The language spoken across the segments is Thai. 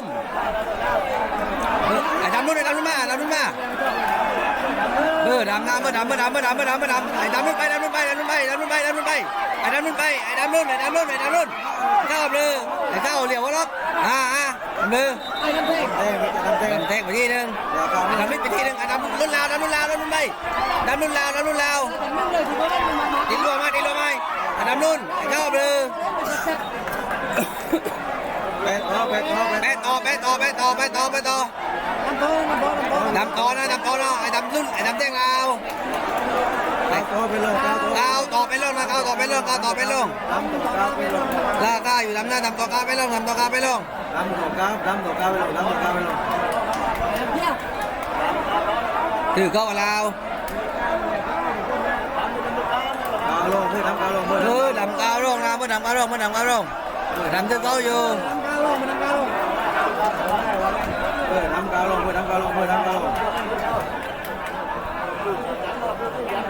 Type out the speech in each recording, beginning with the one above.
มไอ้ดำนู่นไอ้ดำนู่นมาดำนู่นมาเออดำน้ำเมื่อดำเมื่อดำเมื่อดำเมื่อดำเมื่อดำไอ้ดำนู่นไปดำนู่นไปดำนู่นไปดำนู่นไปดำนู่นไปไอ้ดำนู่นไปไอ้ดำนู่นไอ้ดำนู่นไอ้ดำนู่นเก้าเลยไอ้เก้าเหลียววะล็อกอ่าอ่าดำเลยไอ้น้ำเต็งเต็งจะทำเต็งดำแทงไปทีนึงเดี๋ยวก่อนไอ้ดำนิดไปทีนึงไอ้ดำรุ่นลาวดำรุ่นลาวดำรุ่นไปดำรุ่นลาวดำรุ่นลาวนั่นเลยที่เขาได้มามาตีรัวมาตีรัวมาไอ้ดำรุ่นไอ้เก้าเลย แปดต่อแปดต่อแปดไปต่อไปต่อไปต่อไปต่อไปต่อน้ำโตน้ำโตน้ำโตดำต่อนะดำต่อนะไอ้ดำรุ่นไอ้ดำแดงลาวเก้าต่อไปเลยเก้าต่อก้าวต่อไปลงนะก้าวต่อไปลงก้าวต่อไปลงดำต่อเก้าไปลงลาก้าอยู่ดำหน้าดำต่อก้าวไปลงดำต่อก้าวไปลงดำต่อเก้าดำต่อเก้าไปลงดำต่อเก้าไปลงถือเข้าลาวเก้าลงเพื่อดำเก้าลงเพื่อเออดำก้าวลงนะเมื่อดำก้าวลงเมื่อดำก้าวลงดำถือเข้าอยู่ ดำเก้าลงดำก้าลงเพื่อดำก้าลงเพื่อดำก้าลงเพื่อดำเก้าลง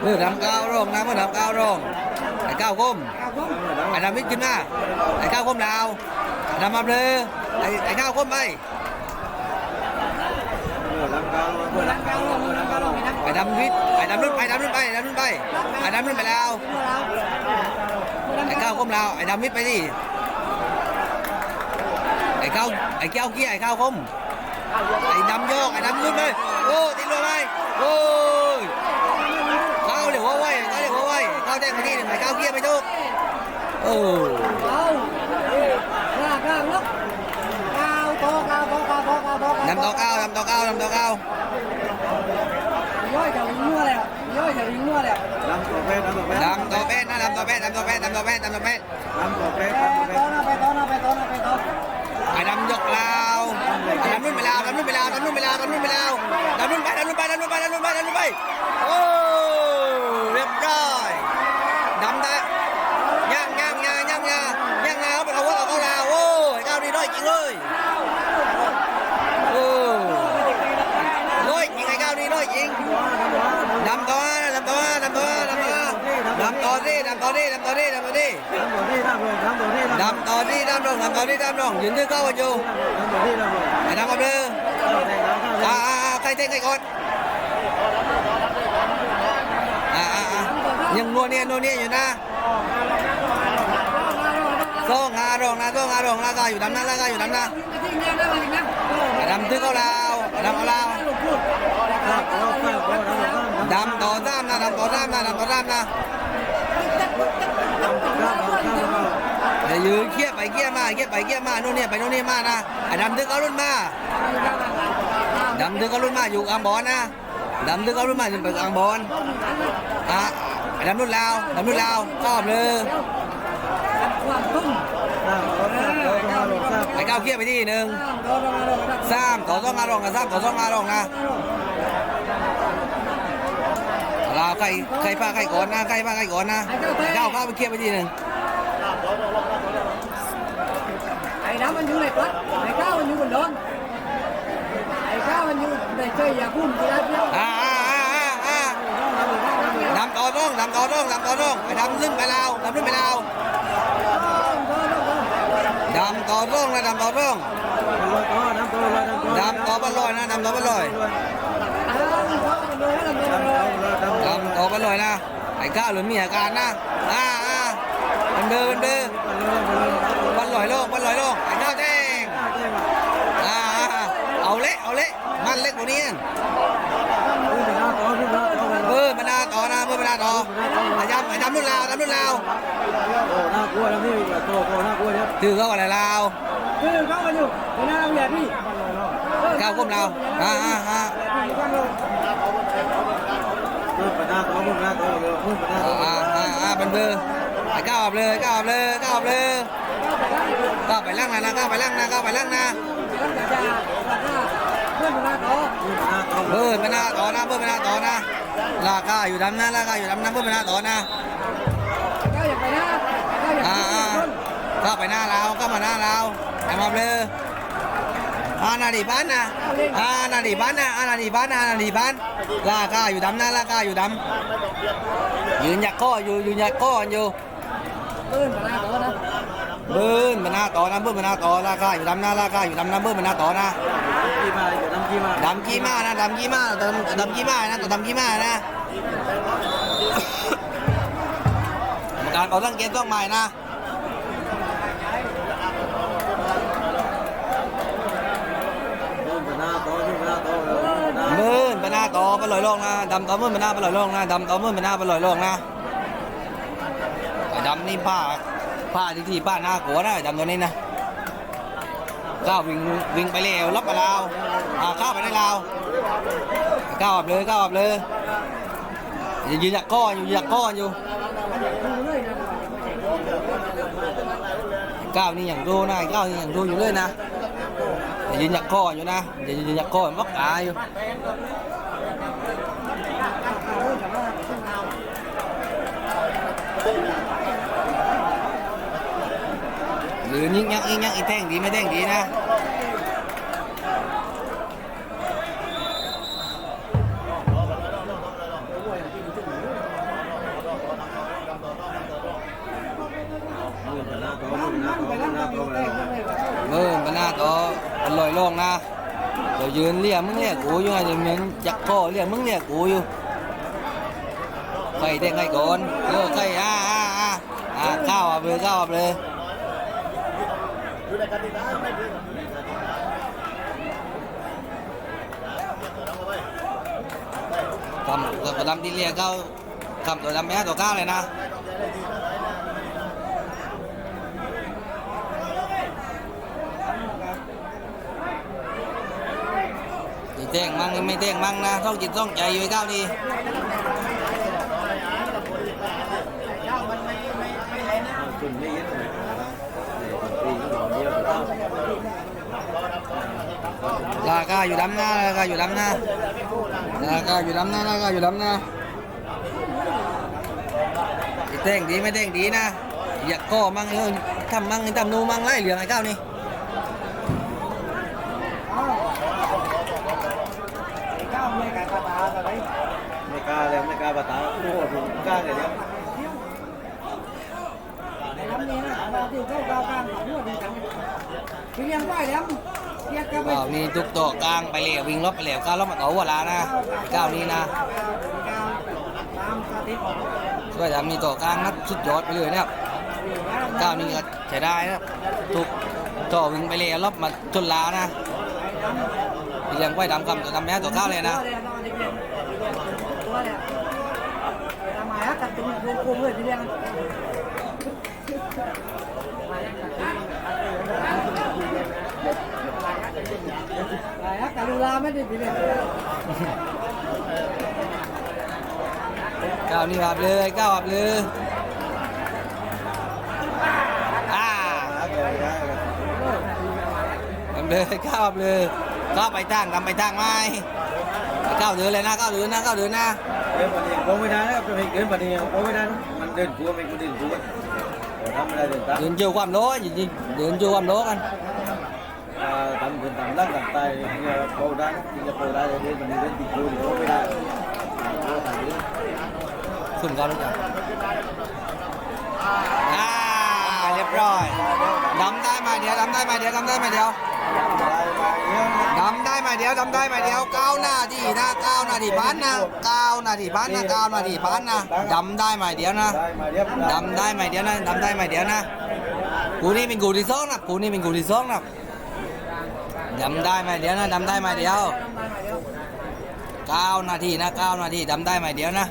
เมื่อดำก้าวลงนะเมื่อดำก้าวลงไอ้ก้าวก้มเก้าคมไอ้ดำมิดขึ้นมาไอ้ก้าวก้มลาวดำมาเลยไอ้ไอ้ก้าวก้มไปเพื่อดำก้าลงเพื่อดำก้าลงเพื่อดำก้าลงไอ้ดำมิดไอ้ดำรุ่นไปดำรุ่นไปดำรุ่นไปไอ้ดำรุ่นไปแล้วไอ้ก้าวก้มลาวไอ้ดำมิดไปดิ ไอ้ก้าวไอ้แก้วเกี้ยไอ้ก้าวก้มไอ้ดำโยกไอ้ดำลุ้นเลยโอ้ติดลมไปโอ้ยเข้าเดี๋ยวว่าไว้เข้าเดี๋ยวว่าไว้เข้าแจ้งมาที่หนึ่งไอ้เข้าเกียร์ไปทุกโอ้เอาก้าวก้าวลุกก้าวโตก้าวโตก้าวโตก้าวโตดำต่อเก้าดำต่อเก้าดำต่อเก้าย่อยจะวิ่งมั่วแล้วย่อยจะวิ่งมั่วแล้ว ยิงไอ้ก้าวนี่ร้อยยิงดำต่อดำต่อดำต่อดำต่อดำต่อดิดำต่อดิดำต่อดิดำต่อดิดำต่อที่ดำลงดำต่อที่ดำดำต่อดิดำต่อดิดำต่อยืนถือเข้ากันอยู่ดำต่อที่ดำลงไอ้ดำกับเรืออ่าอ่าอ่าใครเท่งใครกดอ่าอ่าอ่ายังนัวเนี่ยนัวเนี่ยอยู่นะก็งารองนะก็งารองแล้วก็อยู่ดำนะแล้วก็อยู่ดำนะไอ้ดำถือเข้าลาวไอ้ดำเอาลาว ดำต่อข้ามนะดำต่อซ้ำนะดำต่อซ้ำนะดำต่อข้ามต่อย่ามเดี๋ยวยืนเคียบไปเคียบมาเคียบไปเคียบมาโน่นเนี่ยไปโน่นนี่มานะไอ้ดำถึงเอารุ่นมาดำถึงเอารุ่นมาอยู่กลางบอลนะดำถึงเอารุ่นมาอยู่ไปกลางบอลอะไอ้ดำรุ่นลาวดำรุ่นลาวชอบเลยไอ้ก้าวเคียบไปที่หนึ่งสามต่อสองอารองนะสามต่อสองอารองนะ ลาวใครใครพาใครก่อนนะใครพาใครก่อนนะไอ้ก้าวเข้าไปเคียบไปที่หนึ่งไอ้น้ำมันอยู่ในกลัดไอ้ข้าวมันอยู่บนดอนไอ้ข้าวมันอยู่ในเจอยาพุ่มที่ร้านเดียวอ่าอ่าอ่าอ่าอ่าดำต่อร่องดำต่อร่องดำต่อร่องไอ้ดำลึ่งไปลาวดำลึ่งไปลาวดำต่อร่องนะดำต่อร่องดำต่อบัลลอยนะดำต่อบัลลอย ดำต่อบัลลอยนะไอ้ก้าวหรือมีอาการนะอ่าอ่ามันเดินมันเดินบัลลอยโลกบัลลอยโลกไอ้ก้าวแดงอ่าอ่าเอาเละเอาเละมันเล็กกว่านี้เออมันดาต่อนะเมื่อมันดาต่อไอ้ดำไอ้ดำรุ่นลาวดำรุ่นลาวน่ากลัวแล้วนี่โตโตน่ากลัวเนี่ยถือเขาอะไรลาวคือเขากันอยู่ในหน้าโรงเรียนพี่ ก้าวก้มลาวอ่าอ่าอ่าเพิ่มปนาโตเพิ่มปนาเอ่าอ่าอ่าเป็นเบอร์ไอ้ก้าวออกเลยก้าวออกเลยก้าวออกเลยก้าวไปล่างนะก้าวไปล่างนะก้าวไปล่างนะเพื่อนปนาโตเพิ่มปนาโตเบอร์ไม่น่าต่อนะเบอร์ไม่น่าต่อนะลาก้าอยู่ดำนะลาก้าอยู่ดำนะเบอร์ไม่น่าต่อนะก็อย่าไปหน้าก็อย่าอ่าไปอ่าก้าวไปหน้าเราก้าวมาหน้าเราไอ้มาเลย อ่านาดีบ้านนะอ่านาดีบ้านนะอ่านาดีบ้านนะอ่านาดีบ้านลากาอยู่ดำนะลากาอยู่ดำยืนหยักข้ออยู่ยืนหยักข้ออยู่เบิ้ลมาหน้าตัวนะเบิ้ลมันหน้าต่อนะเบิ้ลมันหน้าต่อลากาอยู่ดำนะลากาอยู่ดำนะเบิ้ลมันหน้าต่อนะกี่มาอยู่น้ำกีมาดำกี้มานะดำกี้มาดำดำกี้มานะตัวดำกี้มานะกรรมการเขาตั้งเกมต้องใหม่นะ ดูหน้าโตดูหน้าโต เลยหน้าเบิ้ลมันหน้าตอไปลอยลงนะดำตอเบิ้ลมันหน้าไปลอยลงนะดำตอเบิ้ลมันหน้าไปลอยลงนะดำนี่ผ้าผ้าที่ที่ผ้าหน้ากัวนะดำตัวนี้นะก้าววิ่งวิ่งไปเร็วรับไปลาวอ่าข้าวไปได้ลาวก้าวอับเลยก้าวอับเลยยืนหยักก้อนอยู่ยืนหยักก้อนอยู่ก้าวนี่อย่างดูนะก้าวนี่อย่างดูอยู่เลยนะ อย่ายืนหยักก้อนอยู่นะอย่ายืนหยักก้อนวักขาอยู่หรือยิงยักยิงยักอีแท่งดีไม่แท่งดีนะดูหน้าโตดูหน้าโตไปดูแล้วหน้าทำโตอยู่เลเต้ยนกันเลยเออมันน่าต่อ มันลอยลองนะเดี๋ยวยืนเรียกมึงเรียกกูอยู่ไงเดี๋ยวมึงจักคอเรียกมึงเรียกกูอยู่ใครเต้นใครก่อนเออใครอ่าอ่าอ่าอ่าข้าวอับเลยข้าวอับเลยทำตัวดำที่เรียกเขาทำตัวดำไม่ตัวก้าวเลยนะ แท่งมั่งไม่แท่งมั่งนะต้องจิตต้องใจอยู่ก้าวดีลาคาอยู่ดำหน้าราคาอยู่ดำหน้าราคาอยู่ดำหน้าราคาอยู่ดำหน้าแท่งดีไม่แท่งดีนะอยากก็มั่งเออทำมั่งทำนูมั่งไรเหลืองไอ้ก้าวนี่าวไม่กันตาอะไรไม่กล้าแล้วไม่กล้าปะตาโอ้โหกล้าเลยเนี่ยไอ้ลำนี้นะเราที่เข้าก้าวกลางหัวดีจังเลี้ยงไหวแล้วเรียกกันไป vào đi tục tổ càng phải lèo vinh lóp phải lèo cao lóp mà tấu vào lá na cao đi na ก้าวตามสถิติก็จะมีต่อกลางนัดสุดยอดไปเลยเนะครับก้าวนี้ก็ใช้ได้นะครับถูกต่อวิ่งไปเลยรอบมาจนล้านะ เลี้ยงไว้ดำกำตัวดำแม่ตัวก้าวเลยนะตัวเนี่ยทำไมฮะกัดตุ้งรวมกลุ่มเลยพี่เลี้ยงอะไรฮะกัดูลาไม่ได้พี่เลี้ยงก้าวนี่อับเลยก้าวอับเลยอ่าอับเลยก้าวอับเลย ก้าวไปทางดำไปทางไม้ก้าวเดินเลยนะก้าวเดินนะก้าวเดินนะเดินปฏิโกไม่ได้นะครับจะไปเดินปฏิโกไม่ได้มันเดินกลัวไม่กูเดินกลัวทำอะไรเดินตามเดินจูความโล้จริงๆเดินจูความโล้กันทำเดินตามร่างตามตายเนี่ยโกได้จริงจะโกได้เดินมันเดินติดกูโกไม่ได้ขึ้นก่อนลูกจ้ะอ่าเรียบร้อยดำได้มาเดียวดำได้มาเดียวดำได้มาเดียว ดำได้มาเดียวดำได้มาเดียวเก้าหน้าที่นะเก้าหน้าที่พันนะเก้าหน้าที่พันนะเก้าหน้าที่พันนะดำได้มาเดียวนะด้มาเรียบดำได้มาเดียวนะดำได้มาเดียวนะกูนี่เป็นกูที่สองนะกูนี่เป็นกูที่สองนะดำได้มาเดียวนะดำได้มาเดียวเก้านาทีนะเก้านาทีดำได้มาเดียวนะ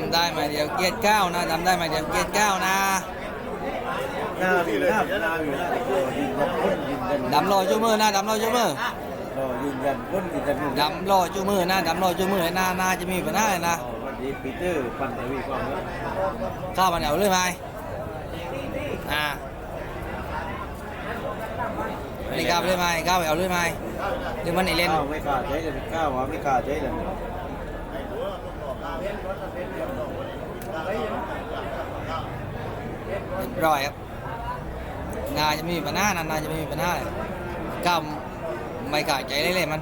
ำได้ไหมเดียวเกียรติเก้านะดำได้ไหมเดียวเกียรติเก้านะหน้าอยู่หน้าหน้าอยู่หน้ายืนยันคนยืนยันดำรอจูมือนะดำรอจูมือรอยืนยันคนยืนยันดำรอจูมือนะดำรอจูมือหน้าหน้าจะมีปัญหาเลยนะวันนี้ปีเตอร์ปันทวีความข้าวมันเอาเลยไหมอ่านี่ก้าวเลยไหมก้าวไปเอาเลยไหมหรือมันไหนเล่นไม่กล้าใช้เลยข้าวว่าไม่กล้าใช้เลย ร้อยครับนาจะไม่มีปัญหานะนาจะไม่มีปัญหาเลยก้าไม่กล้าใจเลยเลยมัน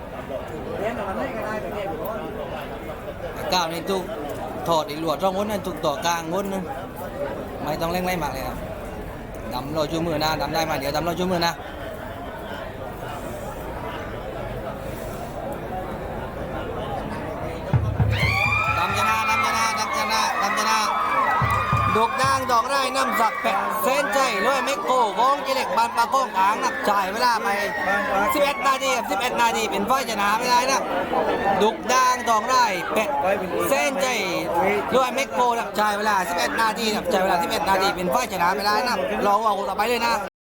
เรียนมันไม่ก็ได้แต่เนี่ยก้าวนี่ทุกถอดอีหลวดช่องวนนั่นทุกต่อกลางวนนั่นไม่ต้องเร่งไล่มากเลยครับดำรอชูมือนะดำได้มาเดี๋ยวดำรอชูมือนะ ดกด่างดอกไร่น้ำสักแปะเส้นใจด้วยไม่โกของกิเล็กบานปลาโก้งอ่างนักจ่ายเวลาไป 11 นาทีกับ11 นาทีเป็นฝ่ายชนะไม่ได้นะดุกด่างดอกไร่แปะเส้นใจด้วยไม่โกนักจ่ายเวลา 11 นาทีนักจ่ายเวลา 11 นาทีเป็นฝ่ายชนะไม่ได้นะรอว่าต่อไปเลยนะ